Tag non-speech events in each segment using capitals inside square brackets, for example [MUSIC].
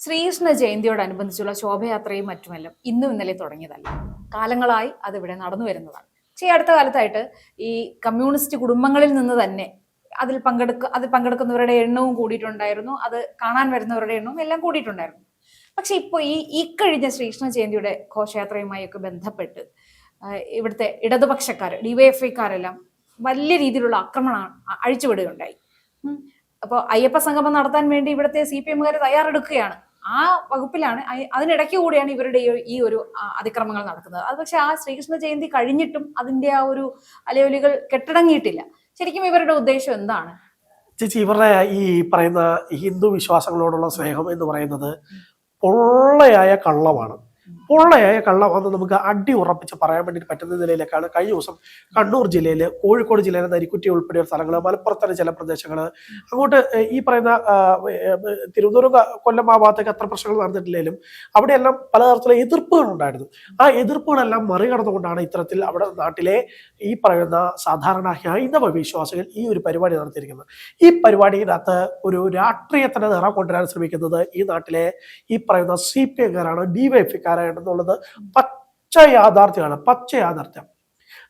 ശ്രീകൃഷ്ണ ജയന്തിയോടനുബന്ധിച്ചുള്ള ശോഭയാത്രയും മറ്റുമെല്ലാം ഇന്നും ഇന്നലെ തുടങ്ങിയതല്ല. കാലങ്ങളായി അതിവിടെ നടന്നു വരുന്നതാണ്. പക്ഷേ അടുത്ത കാലത്തായിട്ട് ഈ കമ്മ്യൂണിസ്റ്റ് കുടുംബങ്ങളിൽ നിന്ന് തന്നെ അതിൽ പങ്കെടുക്ക അതിൽ പങ്കെടുക്കുന്നവരുടെ എണ്ണവും കൂടിയിട്ടുണ്ടായിരുന്നു. അത് കാണാൻ വരുന്നവരുടെ എണ്ണവും എല്ലാം കൂടിയിട്ടുണ്ടായിരുന്നു. പക്ഷെ ഇപ്പോൾ ഈ ഈ കഴിഞ്ഞ ശ്രീകൃഷ്ണ ജയന്തിയുടെ ഘോഷയാത്രയുമായി ഒക്കെ ബന്ധപ്പെട്ട് ഇവിടുത്തെ ഇടതുപക്ഷക്കാർ ഡിവൈഎഫ്ഐക്കാരെല്ലാം വലിയ രീതിയിലുള്ള ആക്രമണം അഴിച്ചുവിടുകയുണ്ടായി. അപ്പോൾ അയ്യപ്പ സംഗമം നടത്താൻ വേണ്ടി ഇവിടുത്തെ സി പി എമ്മുകാർ തയ്യാറെടുക്കുകയാണ്. ആ വകുപ്പിലാണ് അതിനിടയ്ക്ക് കൂടിയാണ് ഇവരുടെ ഈ ഒരു- അതിക്രമങ്ങൾ നടക്കുന്നത്. അത് പക്ഷെ ആ ശ്രീകൃഷ്ണ ജയന്തി കഴിഞ്ഞിട്ടും അതിന്റെ ആ ഒരു അലയൊലികൾ കെട്ടടങ്ങിയിട്ടില്ല. ശരിക്കും ഇവരുടെ ഉദ്ദേശം എന്താണ്? ചേച്ചി ഇവരുടെ ഈ പറയുന്ന ഹിന്ദു വിശ്വാസങ്ങളോടുള്ള സ്നേഹം എന്ന് പറയുന്നത് പൊള്ളയായ കള്ളമാണ്. പൊള്ളയായ കള്ളമാണെന്ന് നമുക്ക് അടി ഉറപ്പിച്ച് പറയാൻ വേണ്ടി പറ്റുന്ന നിലയിലേക്കാണ്. കഴിഞ്ഞ ദിവസം കണ്ണൂർ ജില്ലയിൽ കോഴിക്കോട് ജില്ലയിലെ നരിക്കുറ്റി ഉൾപ്പെടെയുള്ള സ്ഥലങ്ങൾ മലപ്പുറത്തെ ചില പ്രദേശങ്ങൾ അങ്ങോട്ട് ഈ പറയുന്ന തിരുവനന്തപുരം കൊല്ലം ആ ഭാഗത്തേക്ക് അത്ര പ്രശ്നങ്ങൾ നടന്നിട്ടില്ലെങ്കിലും അവിടെയെല്ലാം പലതരത്തിലുള്ള എതിർപ്പുകൾ ഉണ്ടായിരുന്നു ആ എതിർപ്പുകളെല്ലാം മറികടന്നുകൊണ്ടാണ് ഇത്തരത്തിൽ അവിടെ നാട്ടിലെ ഈ പറയുന്ന സാധാരണ ഹൈന്ദവ വിശ്വാസികൾ ഈ ഒരു പരിപാടി നടത്തിയിരിക്കുന്നത്. ഈ പരിപാടിയിനകത്ത് ഒരു രാഷ്ട്രീയത്തിന്റെ നിറം കൊണ്ടുവരാൻ ശ്രമിക്കുന്നത് ഈ നാട്ടിലെ ഈ പറയുന്ന സി പി എക്കാരാണ് ഡി വൈ എംകാരാണ് ഡിവൈഎഫ്ഐക്കാരാണെന്നുള്ളത് പച്ച യാഥാർത്ഥ്യമാണ്. പച്ച യാഥാർത്ഥ്യം.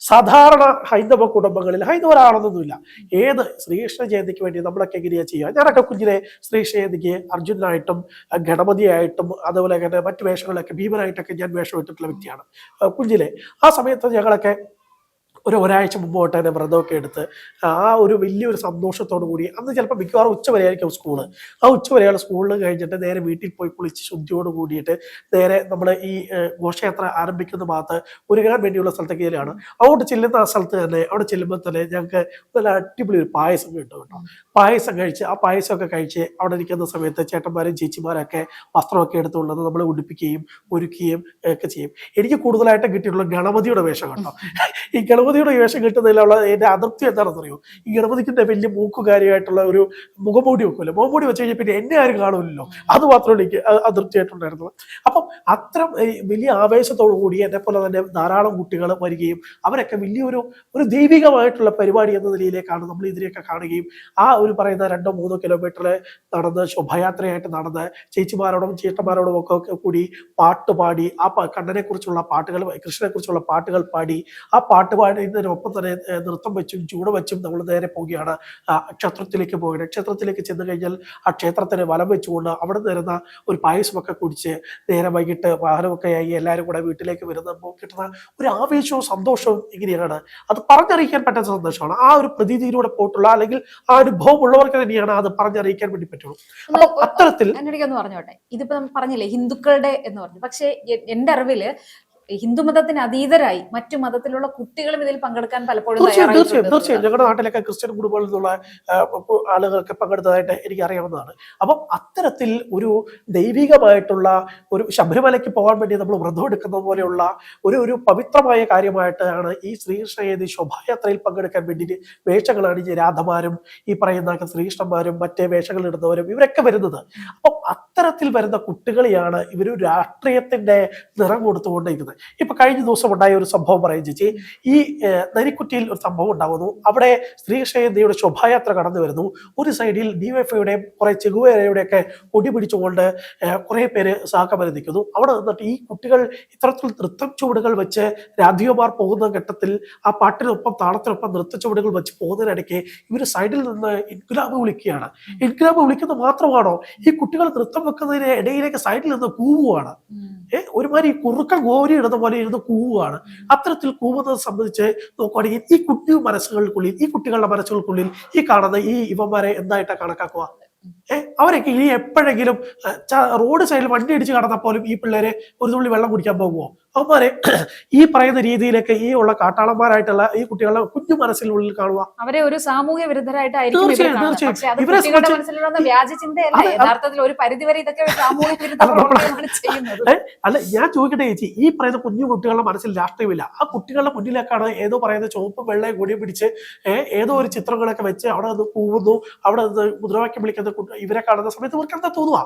സാധാരണ ഹൈന്ദവ കുടുംബങ്ങളിൽ ഹൈന്ദവരാണെന്നൊന്നുമില്ല. ഏത് ശ്രീകൃഷ്ണ ജയന്തിക്ക് വേണ്ടി നമ്മളൊക്കെ എങ്ങനെയാണ് ചെയ്യുക? ഞാനൊക്കെ കുഞ്ഞിനെ ശ്രീകൃഷ്ണ ജയന്തിക്ക് അർജുനായിട്ടും ഗണപതിയായിട്ടും അതുപോലെ തന്നെ മറ്റു വേഷങ്ങളൊക്കെ ഭീമനായിട്ടൊക്കെ ഞാൻ വേഷം വ്യക്തിയാണ്. കുഞ്ഞിലെ ആ സമയത്ത് ഞങ്ങളൊക്കെ ഒരു ഒരാഴ്ച മുമ്പ് തൊട്ട് തന്നെ വ്രതമൊക്കെ എടുത്ത് ആ ഒരു വലിയൊരു സന്തോഷത്തോടു കൂടി അന്ന് ചിലപ്പോൾ മിക്കവാറും ഉച്ച വരെയായിരിക്കും സ്കൂൾ. ആ ഉച്ച വരെയുള്ള സ്കൂളിൽ കഴിഞ്ഞിട്ട് നേരെ വീട്ടിൽ പോയി കുളിച്ച് ശുദ്ധിയോട് കൂടിയിട്ട് നേരെ നമ്മൾ ഈ ഘോഷയാത്ര ആരംഭിക്കുന്ന ഭാഗത്ത് ഒരുങ്ങാൻ വേണ്ടിയുള്ള സ്ഥലത്തേക്ക് കയറിയാണ് അങ്ങോട്ട് ചെല്ലുന്ന ആ സ്ഥലത്ത് തന്നെ അവിടെ ചെല്ലുമ്പോൾ തന്നെ ഞങ്ങൾക്ക് നല്ല അടിപൊളി ഒരു പായസം കിട്ടും കേട്ടോ. പായസം കഴിച്ച് ആ പായസമൊക്കെ കഴിച്ച് അവിടെ ഇരിക്കുന്ന സമയത്ത് ചേട്ടന്മാരും ചേച്ചിമാരൊക്കെ വസ്ത്രമൊക്കെ എടുത്തുള്ളത് നമ്മൾ ഉടുപ്പിക്കുകയും ഒരുക്കുകയും ഒക്കെ ചെയ്യും. എനിക്ക് കൂടുതലായിട്ട് കിട്ടിയിട്ടുള്ള ഗണപതിയുടെ വേഷം കേട്ടോ. ഈ ഗണപതിയുടെ വേഷം കിട്ടുന്നതിലുള്ള എന്റെ അതൃപ്തി എന്താണെന്ന് അറിയോ? ഈ ഗണപതിക്കിന്റെ വലിയ മൂക്കുകാരിയായിട്ടുള്ള ഒരു മുഖംമൂടി വെക്കുമല്ലോ മുഖംമൂടി വെച്ച് കഴിഞ്ഞാൽ പിന്നെ എന്നെ ആരും കാണുമല്ലോ അത് മാത്രമല്ല എനിക്ക് അതൃപ്തിയായിട്ടുണ്ടായിരുന്നത് അപ്പം അത്ര വലിയ ആവേശത്തോടു കൂടി എന്നെ പോലെ തന്നെ ധാരാളം കുട്ടികൾ വരികയും അവരൊക്കെ വലിയൊരു ഒരു ദൈവികമായിട്ടുള്ള പരിപാടി എന്ന നിലയിലേക്കാണ് നമ്മൾ ഇതിനെയൊക്കെ കാണുകയും ആ ഒരു പറയുന്ന രണ്ടോ മൂന്നോ കിലോമീറ്റർ നടന്ന് ശോഭയാത്രയായിട്ട് നടന്ന് ചേച്ചിമാരോടും ചേട്ടന്മാരോടും ഒക്കെ കൂടി പാട്ട് പാടി ആ കണ്ണനെ കുറിച്ചുള്ള പാട്ടുകൾ കൃഷ്ണനെ കുറിച്ചുള്ള പാട്ടുകൾ പാടി ആ പാട്ട് പാടുന്നതിനൊപ്പം തന്നെ നൃത്തം വെച്ചും ചൂട് വെച്ചും നമ്മൾ നേരെ പോവുകയാണ്. ക്ഷേത്രത്തിലേക്ക് പോകുന്നത് ക്ഷേത്രത്തിലേക്ക് ചെന്ന് കഴിഞ്ഞാൽ ആ ക്ഷേത്രത്തിന് വലം വെച്ചുകൊണ്ട് അവിടെ നിന്ന് ഒരു പായസമൊക്കെ കുടിച്ച് നേരെ വൈകിട്ട് വാഹനമൊക്കെ ആയി എല്ലാവരും കൂടെ വീട്ടിലേക്ക് വരുന്നപ്പോൾ കിട്ടുന്ന ഒരു ആവേശവും സന്തോഷവും ഇങ്ങനെയാണ്. അത് പറഞ്ഞറിയിക്കാൻ പറ്റാത്ത സന്തോഷമാണ്. ആ ഒരു പ്രതീതിയിലൂടെ പോയിട്ടുള്ള അല്ലെങ്കിൽ ആ അനുഭവം ഉള്ളവർക്ക് തന്നെയാണ് അത് പറഞ്ഞറിയിക്കാൻ വേണ്ടി പറ്റുള്ളൂ. അപ്പൊ അത്തരത്തിൽ പറഞ്ഞോട്ടെ? ഇതിപ്പോ നമ്മൾ പറഞ്ഞില്ലേ ഹിന്ദുക്കളുടെ എന്ന് പറഞ്ഞു. പക്ഷേ എന്റെ അറിവിൽ ഹിന്ദു മതത്തിന് അതീതരായി മറ്റു മതത്തിലുള്ള കുട്ടികളും ഇതിൽ പങ്കെടുക്കാൻ പലപ്പോഴും തീർച്ചയായും തീർച്ചയായും ഞങ്ങളുടെ നാട്ടിലൊക്കെ ക്രിസ്ത്യൻ കുടുംബങ്ങളിൽ നിന്നുള്ള ആളുകളൊക്കെ പങ്കെടുത്തതായിട്ട് എനിക്ക് അറിയാവുന്നതാണ് അപ്പം അത്തരത്തിൽ ഒരു ദൈവികമായിട്ടുള്ള ഒരു ശബരിമലയ്ക്ക് പോകാൻ വേണ്ടി നമ്മൾ വ്രതം എടുക്കുന്ന പോലെയുള്ള ഒരു ഒരു പവിത്രമായ കാര്യമായിട്ടാണ് ഈ ശ്രീകൃഷ്ണയേതി ശോഭായാത്രയിൽ പങ്കെടുക്കാൻ വേണ്ടി വേഷങ്ങളാണ് ഈ രാധമാരും ഈ പറയുന്ന ശ്രീകൃഷ്ണന്മാരും മറ്റേ വേഷങ്ങൾ ഇടുന്നവരും ഇവരൊക്കെ വരുന്നത്. അപ്പം അത്തരത്തിൽ വരുന്ന കുട്ടികളെയാണ് ഇവർ രാഷ്ട്രീയത്തിന്റെ നിറം കൊടുത്തുകൊണ്ടിരിക്കുന്നത്. ഇപ്പൊ കഴിഞ്ഞ ദിവസം ഉണ്ടായ ഒരു സംഭവം പറയും ചേച്ചി. ഈ നരിക്കുറ്റിയിൽ ഒരു സംഭവം ഉണ്ടാകുന്നു. അവിടെ ശ്രീകൃഷ്ണയുടെ ശോഭായാത്ര കടന്നു വരുന്നു. ഒരു സൈഡിൽ ഡിവൈഫൈയുടെയും കുറെ ചെകുവേരയുടെയൊക്കെ കൊടി പിടിച്ചുകൊണ്ട് കുറേ പേര് സഹകമരം നിൽക്കുന്നു അവിടെ നിന്നിട്ട് ഈ കുട്ടികൾ ഇത്തരത്തിൽ നൃത്തം ചുവടുകൾ വെച്ച് രാധികമാർ പോകുന്ന ഘട്ടത്തിൽ ആ പാട്ടിനൊപ്പം താളത്തിനൊപ്പം നൃത്ത ചുവടുകൾ വെച്ച് പോകുന്നതിനിടയ്ക്ക് ഇവർ സൈഡിൽ നിന്ന് ഇൻകുലാബ് വിളിക്കുകയാണ്. ഇൻകുലാബ് വിളിക്കുന്നത് മാത്രമാണോ? ഈ കുട്ടികൾ നൃത്തം വെക്കുന്നതിന് ഇടയിലേക്ക് സൈഡിൽ നിന്ന് കൂവുകയാണ് ഉം. ഏ, ഒരുമാതിരി കുറുക്ക ഗോരി ഇടുന്ന പോലെ ഇരുന്ന് കൂവുകയാണ് അത്തരത്തിൽ കൂവുന്നത് സംബന്ധിച്ച് നോക്കുകയാണെങ്കിൽ ഈ കുട്ടി മനസ്സുകൾക്കുള്ളിൽ ഈ കുട്ടികളുടെ മനസ്സുകൾക്കുള്ളിൽ ഈ കാണുന്ന ഈ ഇവന്മാരെ എന്തായിട്ടാണ് കണക്കാക്കുക? ഏഹ് അവരൊക്കെ ഇനി എപ്പോഴെങ്കിലും റോഡ് സൈഡിൽ വണ്ടി അടിച്ച് കടന്നാൽ പോലും ഈ പിള്ളേരെ ഒരു തുള്ളി വെള്ളം കുടിക്കാൻ പോകുമോ അവന്മാരെ ഈ പറയുന്ന രീതിയിലൊക്കെ ഈ ഉള്ള കാട്ടാളന്മാരായിട്ടുള്ള ഈ കുട്ടികളെ കുഞ്ഞു മനസ്സിനുള്ളിൽ കാണുക. അവരെ ഒരു സാമൂഹ്യ വിരുദ്ധരായിട്ടായിരിക്കും തീർച്ചയായും, അല്ല ഞാൻ ചോദിക്കട്ടെ ചേച്ചി ഈ പറയുന്ന കുഞ്ഞു കുട്ടികളുടെ മനസ്സിൽ രാഷ്ട്രീയമില്ല. ആ കുട്ടികളുടെ മുന്നിലേക്കാണ് ഏതോ പറയുന്ന ചുവപ്പും വെള്ളയും കൂടി പിടിച്ച് ഏതോ ഒരു ചിത്രങ്ങളൊക്കെ വെച്ച് അവിടെ നിന്ന് പോകുന്നു അവിടെ നിന്ന് മുദ്രാവാക്യം വിളിക്കുന്ന ഇവരെ കാണുന്ന സമയത്ത് ഇവർക്ക് എന്താ തോന്നുക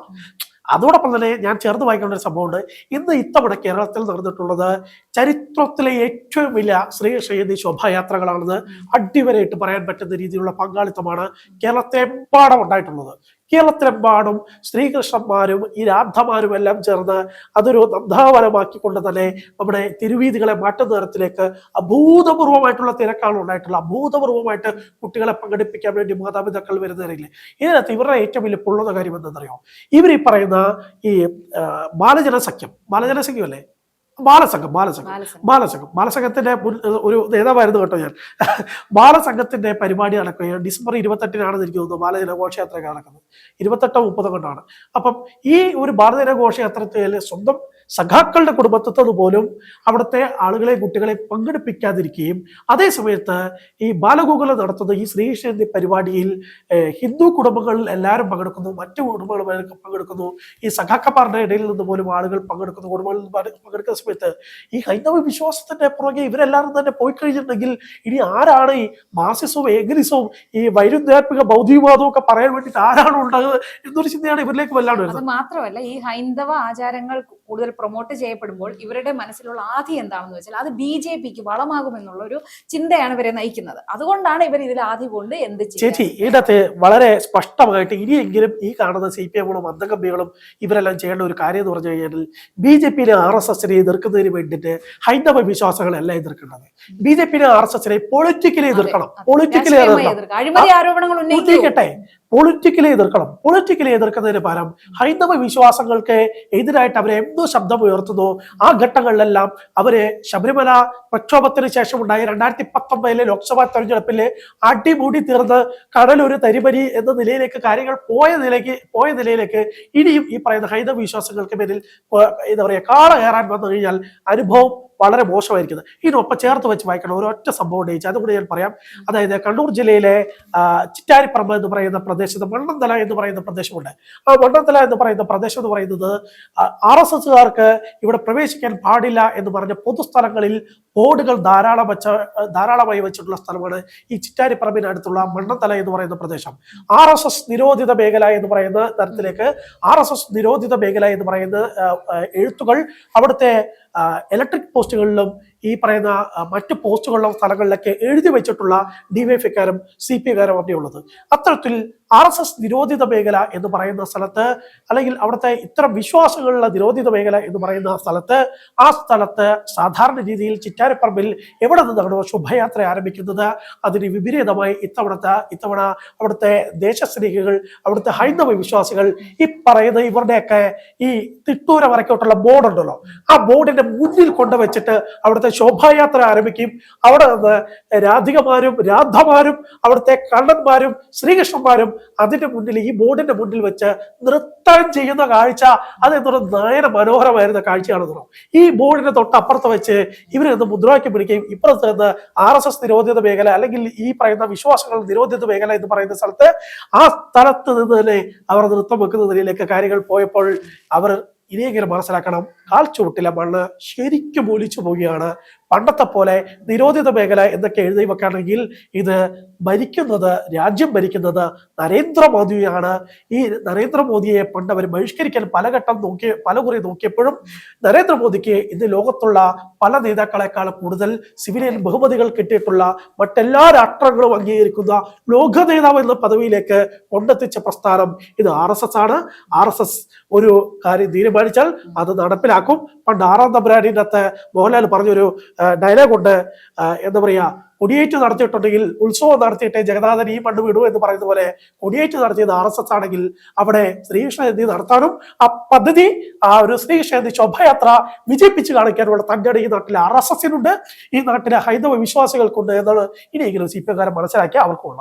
അതോടൊപ്പം തന്നെ ഞാൻ ചേർന്ന് വായിക്കേണ്ട ഒരു സംഭവമുണ്ട്. ഇന്ന് ഇത്തവണ കേരളത്തിൽ നടന്നിട്ടുള്ളത് ചരിത്രത്തിലെ ഏറ്റവും വലിയ ശ്രീ ശ്രീകൃഷ്ണ ശോഭായാത്രകളാണെന്ന് അടിവരയിട്ട് പറയാൻ പറ്റുന്ന രീതിയിലുള്ള പങ്കാളിത്തമാണ് കേരളത്തെ എമ്പാടും ഉണ്ടായിട്ടുള്ളത്. കേരളത്തിലെമ്പാടും ശ്രീകൃഷ്ണന്മാരും ഈ രാധമാരും എല്ലാം ചേർന്ന് അതൊരു നന്ദാവനമാക്കിക്കൊണ്ട് തന്നെ നമ്മുടെ തിരുവീതികളെ മാറ്റുന്ന തരത്തിലേക്ക് അഭൂതപൂർവമായിട്ടുള്ള തിരക്കാണ് ഉണ്ടായിട്ടുള്ളത്. അഭൂതപൂർവമായിട്ട് കുട്ടികളെ പങ്കെടുപ്പിക്കാൻ വേണ്ടി മാതാപിതാക്കൾ വരുന്നവരില്ലേ ഇതിനകത്ത് ഇവരുടെ ഏറ്റവും വലിയ പൊള്ളുന്ന കാര്യം എന്തെന്നറിയോ? ഇവർ ഈ പറയുന്ന ഈ ബാലജനസഖ്യം ബാലജനസഖ്യം. ബാലജന സഖ്യം അല്ലേ ബാലസംഘം ബാലസംഘം ബാലസംഘം. ബാലസംഘം. ബാലസംഘത്തിന്റെ ഒരു നേതാവായിരുന്നു കേട്ടോ ഞാൻ. [LAUGHS] ബാലസംഘത്തിന്റെ പരിപാടി നടക്കുകയാണ്. ഡിസംബർ ഇരുപത്തെട്ടിനാണെന്ന് എനിക്ക് തോന്നുന്നു ബാലജന ഘോഷയാത്ര നടക്കുന്നത്. ഇരുപത്തെട്ടോ മുപ്പതോ കൊണ്ടാണ്. അപ്പം ഈ ഒരു ബാലജന ഘോഷയാത്രത്തിൽ സ്വന്തം സഖാക്കളുടെ കുടുംബത്തിൽ പോലും അവിടുത്തെ ആളുകളെ കുട്ടികളെ പങ്കെടുപ്പിക്കാതിരിക്കുകയും അതേ സമയത്ത് ഈ ബാലഗോകുലം നടത്തുന്ന ഈ ശ്രീകൃഷ്ണന്റെ പരിപാടിയിൽ ഹിന്ദു കുടുംബങ്ങളിൽ എല്ലാവരും പങ്കെടുക്കുന്നു മറ്റു കുടുംബങ്ങൾ പങ്കെടുക്കുന്നു. ഈ സഖാക്കന്മാരുടെ ഇടയിൽ നിന്ന് പോലും ആളുകൾ പങ്കെടുക്കുന്നു കുടുംബങ്ങളിൽ പങ്കെടുക്കുന്ന സമയത്ത് ഈ ഹൈന്ദവ വിശ്വാസത്തിന്റെ പുറകെ ഇവരെല്ലാവരും തന്നെ പോയി കഴിഞ്ഞിട്ടുണ്ടെങ്കിൽ ഇനി ആരാണ് ഈ മാസിസവും ഏകനിസവും ഈ വൈരുദ്ധ്യാത്മിക ഭൗതികവാദവും ഒക്കെ പറയാൻ വേണ്ടിയിട്ട് ആരാണ് ഉണ്ടാകുന്നത് എന്നൊരു ചിന്തയാണ് ഇവരിലേക്ക് വല്ലാണ്ട് വരുന്നത്. മാത്രമല്ല ഈ ഹൈന്ദവ ആചാരങ്ങൾ കൂടുതൽ പ്രൊമോട്ട് ചെയ്യപ്പെടുമ്പോൾ ഇവരുടെ മനസ്സിലുള്ള ആധി എന്താണെന്ന് വെച്ചാൽ അത് ബി ജെ പിക്ക് വളമാകുമെന്നുള്ള ഒരു ചിന്തയാണ് ഇവരെ നയിക്കുന്നത്. അതുകൊണ്ടാണ് ഇവർ ഇതിൽ ആധി കൊണ്ട് എന്ത് ചേച്ചി ഇതിനകത്ത് വളരെ സ്പഷ്ടമായിട്ട് ഇനിയെങ്കിലും ഈ കാണുന്ന സി പി എമ്മുകളും അന്തകമ്പികളും ഇവരെല്ലാം ചെയ്യേണ്ട ഒരു കാര്യം എന്ന് പറഞ്ഞു കഴിഞ്ഞാൽ ബി ജെ പിയിലെ ആർ എസ് എസിനെ എതിർക്കുന്നതിന് വേണ്ടിയിട്ട് ഹൈന്ദവ വിശ്വാസങ്ങളല്ല എതിർക്കേണ്ടത്. ബി ജെ പിയിലെ ആർ എസ് എസിനെ പൊളിറ്റിക്കലി എതിർക്കണം. പൊളിറ്റിക്കലി എതിർക്കണം. ആരോപണങ്ങൾ ഉന്നയിക്കട്ടെ. പൊളിറ്റിക്കലി എതിർക്കണം. പൊളിറ്റിക്കലി എതിർക്കുന്നതിന് പകരം ഹൈന്ദവ വിശ്വാസങ്ങൾക്ക് എതിരായിട്ട് അവരെ എന്തോ ശബ്ദം ഉയർത്തുന്നു. ആ ഘട്ടങ്ങളിലെല്ലാം അവർ ശബരിമല പ്രക്ഷോഭത്തിന് ശേഷം ഉണ്ടായ രണ്ടായിരത്തി പത്തൊമ്പതിലെ ലോക്സഭാ തെരഞ്ഞെടുപ്പിൽ അടിമൂടി തീർന്ന് കടലൊരു തരിപരി എന്ന നിലയിലേക്ക് കാര്യങ്ങൾ പോയ നിലയ്ക്ക് പോയ നിലയിലേക്ക് ഇനിയും ഈ പറയുന്ന ഹൈന്ദവ വിശ്വാസങ്ങൾക്ക് പേരിൽ എന്താ പറയുക കാള കയറാൻ വന്നു കഴിഞ്ഞാൽ അനുഭവം വളരെ മോശമായിരിക്കുന്നത്. ഇതിനൊപ്പം ചേർത്ത് വെച്ച് വായിക്കണം ഒരൊറ്റ സംഭവം ഉന്നയിച്ചു. അതുകൂടി ഞാൻ പറയാം. അതായത് കണ്ണൂർ ജില്ലയിലെ ചിറ്റാരിപ്പറമ്പ് എന്ന് പറയുന്ന പ്രദേശത്ത് മണ്ണന്തല എന്ന് പറയുന്ന പ്രദേശമുണ്ട്. ആ മണ്ണന്തല എന്ന് പറയുന്ന പ്രദേശം എന്ന് പറയുന്നത് ആർ എസ് എസുകാർക്ക് ഇവിടെ പ്രവേശിക്കാൻ പാടില്ല എന്ന് പറഞ്ഞ പൊതുസ്ഥലങ്ങളിൽ ബോർഡുകൾ ധാരാളം വെച്ച ധാരാളമായി വെച്ചിട്ടുള്ള സ്ഥലമാണ് ഈ ചിറ്റാരിപ്പറമ്പിനടുത്തുള്ള മണ്ണന്തല എന്ന് പറയുന്ന പ്രദേശം. ആർ എസ് എസ് നിരോധിത മേഖല എന്ന് പറയുന്ന തരത്തിലേക്ക് ആർ എസ് എസ് നിരോധിത മേഖല എന്ന് പറയുന്ന എഴുത്തുകൾ അവിടുത്തെ ഇലക്ട്രിക് പോസ്റ്റുകളിലും ഈ പറയുന്ന മറ്റ് പോസ്റ്റുകളുള്ള സ്ഥലങ്ങളിലൊക്കെ എഴുതി വെച്ചിട്ടുള്ള ഡിവൈഎഫ്ഐക്കാരും സി പി ഐക്കാരും അവിടെ ഉള്ളത് അത്തരത്തിൽ ആർ എസ് എസ് നിരോധിത മേഖല എന്ന് പറയുന്ന സ്ഥലത്ത് അല്ലെങ്കിൽ അവിടുത്തെ ഇത്തരം വിശ്വാസങ്ങളുള്ള നിരോധിത മേഖല എന്ന് പറയുന്ന സ്ഥലത്ത് ആ സ്ഥലത്ത് സാധാരണ രീതിയിൽ ചിറ്റാരിപ്പറമ്പിൽ എവിടെ നിന്നാണോ ശുഭയാത്ര ആരംഭിക്കുന്നത് അതിന് വിപരീതമായി ഇത്തവണത്തെ ഇത്തവണ അവിടുത്തെ ദേശസ്നേഹികൾ അവിടുത്തെ ഹൈന്ദവ വിശ്വാസികൾ ഈ പറയുന്ന ഇവരുടെയൊക്കെ ഈ തിട്ടൂര വരക്കോട്ടുള്ള ബോർഡ് ഉണ്ടല്ലോ ആ ബോർഡിന്റെ മുന്നിൽ കൊണ്ടുവച്ചിട്ട് അവിടുത്തെ ശോഭായാത്ര ആരംഭിക്കും. അവിടെ നിന്ന് രാധികമാരും രാധമാരും അവിടുത്തെ കണ്ണന്മാരും ശ്രീകൃഷ്ണന്മാരും അതിന്റെ മുന്നിൽ ഈ ബോർഡിന്റെ മുന്നിൽ വെച്ച് നൃത്തം ചെയ്യുന്ന കാഴ്ച. അത് എന്തൊരു നയന മനോഹരമായിരുന്ന കാഴ്ചയാണ് കാഴ്ചയാണെന്നോ ഈ ബോർഡിന്റെ തൊട്ടപ്പുറത്ത് വെച്ച് ഇവരെ നിന്ന് മുദ്രാവാക്യം പിടിക്കുകയും ഇപ്പുറത്ത് നിന്ന് ആർ എസ് എസ് നിരോധിത മേഖല അല്ലെങ്കിൽ ഈ പറയുന്ന വിശ്വാസങ്ങൾ നിരോധിത മേഖല എന്ന് പറയുന്ന സ്ഥലത്ത് ആ സ്ഥലത്ത് നിന്ന് തന്നെ അവർ നൃത്തം വെക്കുന്ന നിലയിലേക്ക് കാര്യങ്ങൾ പോയപ്പോൾ അവർ ഇനിയെങ്കിലും മനസ്സിലാക്കണം കാൽ ചുവട്ടിലെ മണ്ണ് ശരിക്കും ഒലിച്ചു പോവുകയാണ് പണ്ടത്തെ പോലെ നിരോധിത മേഖല എന്നൊക്കെ എഴുതി വെക്കുകയാണെങ്കിൽ ഇത് ഭരിക്കുന്നത് രാജ്യം ഭരിക്കുന്നത് നരേന്ദ്രമോദിയാണ്. ഈ നരേന്ദ്രമോദിയെ പണ്ട് അവർ ബഹിഷ്കരിക്കാൻ പലഘട്ടം നോക്കി പല കുറി നോക്കിയപ്പോഴും നരേന്ദ്രമോദിക്ക് ഇന്ന് ലോകത്തുള്ള പല നേതാക്കളെക്കാൾ കൂടുതൽ സിവിലിയൻ ബഹുമതികൾ കിട്ടിയിട്ടുള്ള മറ്റെല്ലാ രാഷ്ട്രങ്ങളും അംഗീകരിക്കുന്ന ലോക നേതാവ് എന്ന പദവിയിലേക്ക് കൊണ്ടെത്തിച്ച പ്രസ്ഥാനം ഇത് ആർ എസ് എസ് ആണ്. ആർ എസ് എസ് ഒരു കാര്യം തീരുമാനിച്ചാൽ അത് നടപ്പിലാക്കും. പണ്ട് ആറാം തമ്പുരാനിന്റെ അകത്ത് മോഹൻലാൽ പറഞ്ഞൊരു ഡയലോഗ് ഉണ്ട്. എന്താ പറയാ കൊടിയേറ്റ് നടത്തിയിട്ടുണ്ടെങ്കിൽ ഉത്സവം നടത്തിയിട്ടേ ജഗന്നാഥൻ ഈ മണ്ണ് വിടൂ എന്ന് പറയുന്ന പോലെ കൊടിയേറ്റ് നടത്തിയത് ആർ എസ് എസ് ആണെങ്കിൽ അവിടെ ശ്രീകൃഷ്ണ ജയന്തി നടത്താനും ആ പദ്ധതി ആ ഒരു ശ്രീകൃഷ്ണ ജയന്തി ശോഭയാത്ര വിജയിപ്പിച്ച് കാണിക്കാനുള്ള തന്റെ ഈ നാട്ടിലെ ആർ എസ് എസിനുണ്ട് ഈ നാട്ടിലെ ഹൈന്ദവ വിശ്വാസികൾക്കുണ്ട് എന്നാണ് ഇനിയെങ്കിലും സി പി എംകാരൻ മനസ്സിലാക്കി അവർക്കുള്ള.